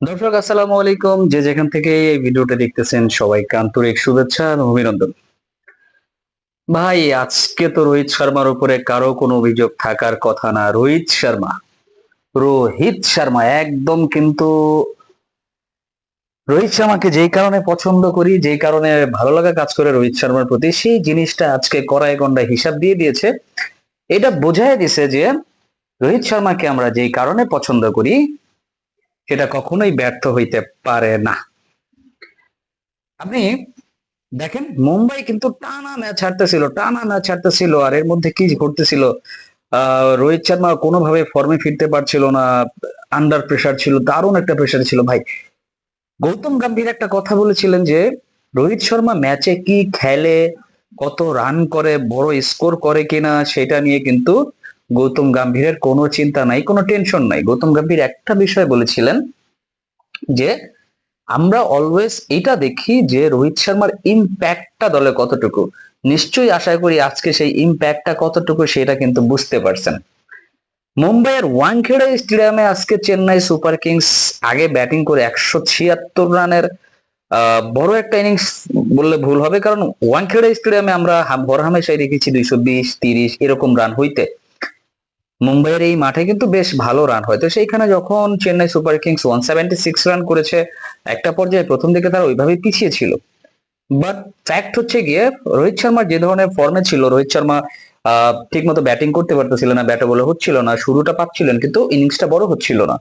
দর্শক, আসসালামু আলাইকুম। যে যেখান থেকে এই ভিডিওটা দেখতেছেন, সবাইকে আন্তরিক শুভেচ্ছা এবং অভিনন্দন। ভাই, আজকে তো রোহিত শর্মার উপরে কারও কোনো অভিযোগ থাকার কথা না। রোহিত শর্মা রোহিত শর্মা একদম কিন্তু রোহিত শর্মাকে যেই কারণে পছন্দ করি, যেই কারণে ভালো লাগা কাজ করে রোহিত শর্মার প্রতি, সেই জিনিসটা আজকে কড়াই গন্ডা হিসাব দিয়ে দিয়েছে। এটা বোঝাই দিছে যে রোহিত শর্মাকে আমরা যেই কারণে পছন্দ করি সেটা কখনোই ব্যর্থ হইতে পারে না। আপনি দেখেন, মুম্বাই কিন্তু টানা ম্যাচ হারতেছিল, টানা ম্যাচ হারতেছিল, আর এর মধ্যে কি ঘটতেছিল? রোহিত শর্মা কোনোভাবে ফর্মে ফিরতে পারছিল না আন্ডার প্রেশার ছিল, দারুণ একটা প্রেশার ছিল। ভাই, গৌতম গম্ভীর একটা কথা বলেছিলেন যে, রোহিত শর্মা ম্যাচে কি খেলে, কত রান করে, বড় স্কোর করে কিনা, সেটা নিয়ে কিন্তু গৌতম গম্ভীরের কোনো চিন্তা নাই, কোনো টেনশন নাই। গৌতম গম্ভীর একটা বিষয় বলেছিলেন যে, আমরা অলওয়েজ এটা দেখি যে, রোহিত শর্মার ইম্প্যাক্টটা দলে কতটুকু। নিশ্চয়ই আশা করি আজকে সেই ইম্প্যাক্টটা কতটুকু সেটা কিন্তু বুঝতে পারছেন। মুম্বাইয়ের ওয়াংখেড়ে স্টেডিয়ামে আজকে চেন্নাই সুপার কিংস আগে ব্যাটিং করে একশো ছিয়াত্তর রানের বড় একটা ইনিংস বললে ভুল হবে, কারণ ওয়াংখেড়ে স্টেডিয়ামে আমরা হাম- হরহামেশাই দেখেছি দুইশো বিশ, তিরিশ, এরকম রান হইতে। মুম্বাইয়ের এই মাঠে কিন্তু বেশ ভালো রান হয়। তো সেইখানে যখন Chennai Super Kings one seventy six run করেছে, একটা পর্যায়ে প্রথম দিকে তারা ওইভাবেই পিছিয়ে ছিল। বাট ফ্যাক্ট হচ্ছে গিয়ে, রোহিত শর্মার যে ধরনের ফর্মে ছিল, রোহিত শর্মা ঠিক মতো ব্যাটিং করতে পারতেছিল না ব্যাটে বলে হচ্ছিল না, শুরুটা পাচ্ছিলেন কিন্তু ইনিংসটা বড় হচ্ছিল না।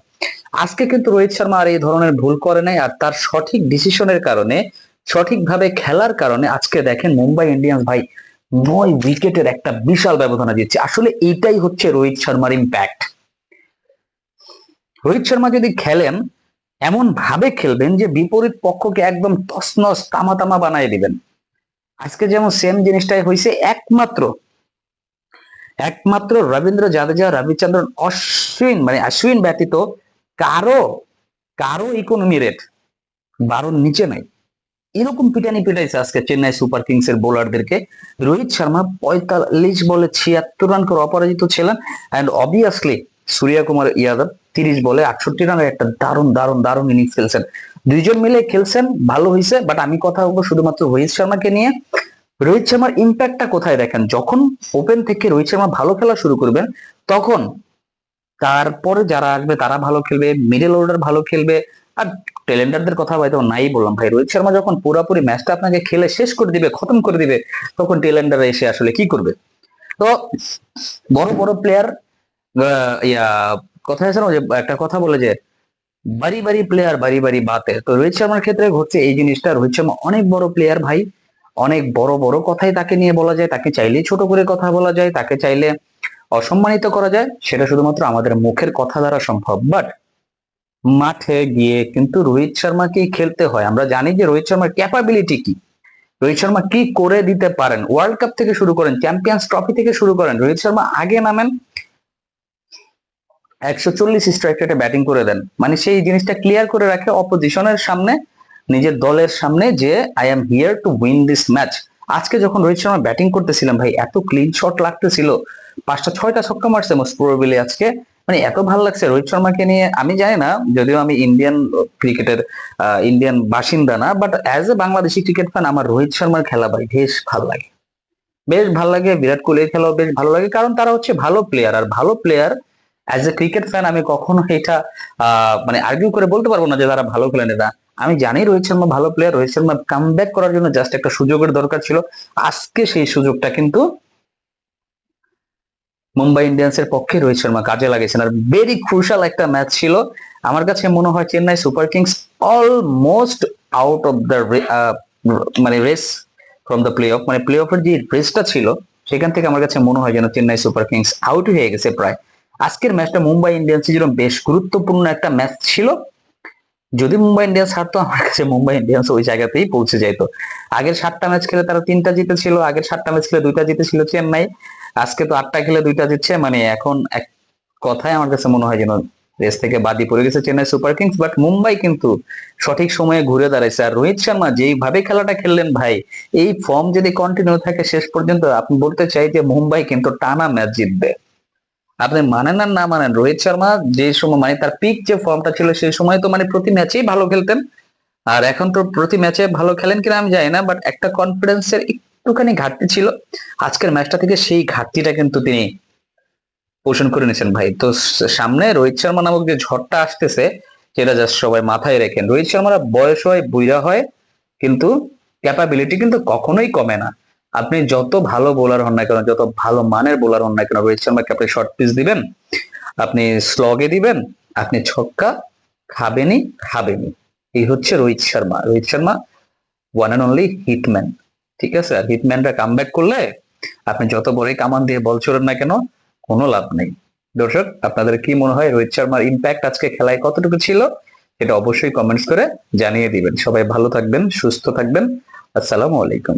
আজকে কিন্তু রোহিত শর্মা আর এই ধরনের ভুল করে নাই আর তার সঠিক ডিসিশনের কারণে, সঠিকভাবে খেলার কারণে আজকে দেখেন মুম্বাই ইন্ডিয়ান্স ভাই নয় উইকেটের একটা বিশাল ব্যবধান দিচ্ছে আসলে এইটাই হচ্ছে রোহিত শর্মার ইম্প্যাক্ট রোহিত শর্মা যদি খেলেন এমন ভাবে খেলবেন যে বিপরীত পক্ষকে একদম তসনস তামা তামা বানায় দিবেন। আজকে যেমন সেম জিনিসটাই হয়েছে, একমাত্র একমাত্র রবীন্দ্র জাদেজা, রবিচন্দ্রন অশ্বিন মানে অশ্বিন ব্যতীত কারও কারও ইকোনমি রেট বারোর নিচে নাই। এরকম পিটানি পিটাইছে আজকে চেন্নাই সুপার কিংস এর বোলারদেরকে। রোহিত শর্মা পঁয়তাল্লিশ বলে ছিয়াত্তর রান করে অপরাজিত ছিলেন। অ্যান্ড অবভিয়াসলি সূর্য কুমার ইয়াদব তিরিশ বলে আটষট্টি রানের একটা দারুণ দারুণ দারুণ ইনিংস খেলছেন। দুইজন মিলে খেলছেন, ভালো হয়েছে বাট আমি কথা বলব শুধুমাত্র রোহিত শর্মাকে নিয়ে। রোহিত শর্মার ইম্প্যাক্টটা কোথায় দেখেন? যখন ওপেন থেকে রোহিত শর্মা ভালো খেলা শুরু করবেন, তখন তারপরে যারা আসবে তারা ভালো খেলবে মিডল অর্ডার ভালো খেলবে আর টেলেন্ডারদের কথা হয়তো নাই বললাম ভাই। রোহিত শর্মা যখন পুরোপুরি ম্যাচটা আপনাকে খেলে শেষ করে দিবে, খতম করে দিবে, তখন টেলেন্ডার এসে আসলে কি করবে? তো বড় বড় প্লেয়ার ইয়া, কথা আছে না যে একটা কথা বলে যে, বাড়ি বাড়ি প্লেয়ার বাড়ি বাড়ি বাতে। তো রোহিত শর্মার ক্ষেত্রে ঘটছে এই জিনিসটা। রোহিত শর্মা অনেক বড় প্লেয়ার ভাই। অনেক বড় বড় কথাই তাকে নিয়ে বলা যায়। তাকে চাইলে ছোট করে কথা বলা যায়। তাকে চাইলে অসম্মানিত করা যায়। সেটা শুধুমাত্র আমাদের মুখের কথা দ্বারা সম্ভব। বাট মাঠে গিয়ে কিন্তু রোহিত শর্মাকেই খেলতে হয়। আমরা জানি যে রোহিত শর্মার ক্যাপাবিলিটি কি? রোহিত শর্মা কি করে দিতে পারেন? ওয়ার্ল্ড কাপ থেকে শুরু করেন চ্যাম্পিয়ন্স ট্রফি থেকে শুরু করেন, রোহিত শর্মা আগে নামেন, একশো চল্লিশ স্ট্রাইক রেটে ব্যাটিং করে দেন। মানে সেই জিনিসটা ক্লিয়ার করে রাখে অপোজিশনের সামনে, নিজের দলের সামনে যে I am here to win this match আজকে যখন রোহিত শর্মা ব্যাটিং করতেছিলাম, ভাই, এত ক্লিন শট লাগতেছিল। পাঁচটা, ছয়টা ছক্কা মারছে মোস্ট প্রবাবলি আজকে। মানে এত ভালো লাগছে রোহিত শর্মাকে নিয়ে। আমি জানি না, যদিও আমি ইন্ডিয়ান ক্রিকেটের ইন্ডিয়ান বাসিন্দা না but as a Bangladeshi cricket fan আমার রোহিত শর্মার খেলা ভাই বেশ ভালো লাগে। বেশ ভালো লাগে, বিরাট কোহলির খেলাও বেশ ভালো লাগে, কারণ তারা হচ্ছে ভালো প্লেয়ার আর ভালো player as a cricket fan আমি কখনো এটা মানে আর্গিউ করে বলতে পারব না যে তারা ভালো খেলেন না আমি জানি রোহিত শর্মা ভালো প্লেয়ার রোহিত শর্মা কাম করার জন্য জাস্ট একটা সুযোগের দরকার ছিল। আজকে সেই সুযোগটা কিন্তু মুম্বাই ইন্ডিয়ান্স এর পক্ষে রোহিত শর্মা কাজে লাগিয়েছেন। আর ভেরি ক্রুশাল একটা ম্যাচ ছিল। আমার কাছে মনে হয় Chennai Super Kings almost out of the মানে race from the play off মানে প্লে অফের যে রেসটা ছিল, সেখান থেকে আমার কাছে মনে হয় যেন চেন্নাই সুপার কিংস আউট হয়ে গেছে প্রায়। আজকের ম্যাচটা মুম্বাই ইন্ডিয়ান্সের জন্য বেশ গুরুত্বপূর্ণ একটা ম্যাচ ছিল। যদি মুম্বাই ইন্ডিয়ান্স হারতো, আমার কাছে মুম্বাই ইন্ডিয়ান্স ওই জায়গাতেই পৌঁছে যেত। আগের সাতটা ম্যাচ খেলে তারা তিনটা জিতেছিল, আগের সাতটা ম্যাচ খেলে দুইটা জিতেছিল চেন্নাই। আজকে তো আটটা খেলে দুইটা জিতছে মানে এখন এক কথায় আমার কাছে মনে হয় যেন রেস থেকে বাদি পড়ে গেছে Chennai Super Kings, but Mumbai কিন্তু সঠিক সময়ে ঘুরে দাঁড়াইছে। আর রোহিত শর্মা যেইভাবে খেলাটা খেললেন ভাই, এই ফর্ম যদি কন্টিনিউ থাকে শেষ পর্যন্ত, আপনি বলতে চাই যে মুম্বাই কিন্তু টানা ম্যাচ জিতবে। আপনি মানেন আর না মানেন, রোহিত শর্মা যে সময় মানে তার পিক যে ফর্মটা ছিল সেই সময় তো মানে প্রতি ম্যাচেই ভালো খেলতেন। আর এখন তো প্রতি ম্যাচে ভালো খেলেন কিনা আমি জানি না, বাট একটা কনফিডেন্সের একটুখানি ঘাটতি ছিল। আজকের ম্যাচটা থেকে সেই ঘাটতিটা কিন্তু তিনি পোষণ করে নিয়েছেন ভাই। তো সামনে রোহিত শর্মা নামক যে ঝড়টা আসতেছে সেটা জাস্ট সবাই মাথায় রেখেন। রোহিত শর্মারা বয়স হয়, বুইরা হয়, কিন্তু ক্যাপাবিলিটি কিন্তু কখনোই কমে না। আপনি যত ভালো বোলার হন না কেন, যত ভালো মানের বোলার হন না কেন, রোহিত শর্মাকে আপনি শর্ট পিচ দিবেন, আপনি স্লগে দিবেন, আপনি ছক্কা খাবেনই খাবেনই। এই হচ্ছে Rohit Sharma. Rohit Sharma one and only hitman ঠিক আছে? আর হিটম্যানরা কাম করলে আপনি যত বড়ই কামান দিয়ে বল ছোড়েন না কেন, কোনো লাভ নেই। দর্শক, আপনাদের কি মনে হয় রোহিত শর্মার ইম্প্যাক্ট আজকে খেলায় কতটুকু ছিল? এটা অবশ্যই কমেন্টস করে জানিয়ে দিবেন। সবাই ভালো থাকবেন, সুস্থ থাকবেন। আসসালামু আলাইকুম।